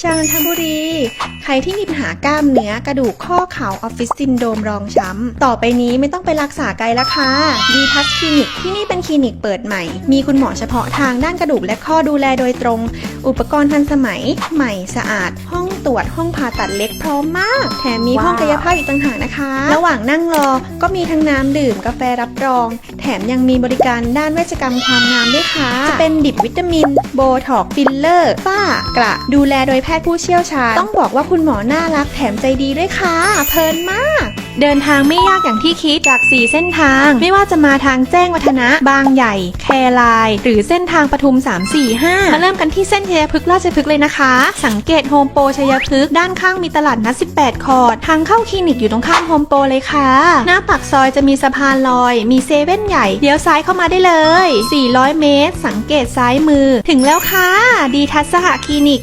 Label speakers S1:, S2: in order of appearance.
S1: ชาญทบุรี ใครที่มีปัญหากล้ามเนื้อกระดูกข้อเข่าออฟฟิศซินโดรมรองช้ำ ต่อไปนี้ไม่ต้องไปรักษาไกลแล้วค่ะดีทัสคลินิกที่นี่เป็นคลินิกเปิดใหม่ มีคุณหมอเฉพาะทางด้านกระดูกและข้อดูแลโดยตรง อุปกรณ์ทันสมัย ใหม่สะอาด ห้อง ตรวจห้องผ่าตัดเล็กพร้อมมาก แถมมีห้องกายภาพอีกต่างหากนะคะ ระหว่างนั่งรอก็มีทั้งน้ำดื่มกาแฟรับรอง แถมยังมีบริการด้านเวชกรรมความงามด้วยค่ะ จะเป็นดิบวิตามิน โบท็อกฟิลเลอร์ ฝ้ากระ ดูแลโดยแพทย์ผู้เชี่ยวชาญ ต้องบอกว่าคุณหมอน่ารักแถมใจดีด้วยค่ะ เพลินมาก เดินทางไม่ยากอย่างที่คิดจาก 4 เส้นทาง ไม่ว่าจะมาทางแจ้งวัฒนะ บางใหญ่ แคราย หรือเส้นทางปทุม 3 4 5 มาเริ่มกันที่เส้นชัยพฤกษ์ราชพฤกษ์เลยนะคะ สังเกตโฮมโปรชัยพฤกษ์ด้านข้างมีตลาดนัด 18 คอร์ดทางเข้าคลินิกอยู่ตรงข้ามโฮมโปรเลยค่ะ หน้าปากซอยจะมีสะพานลอย มีเซเว่นใหญ่เลี้ยวซ้ายเข้ามาได้เลย 400 เมตร สังเกตซ้ายมือ ถึงแล้วค่ะ ดีทัศสหคลินิก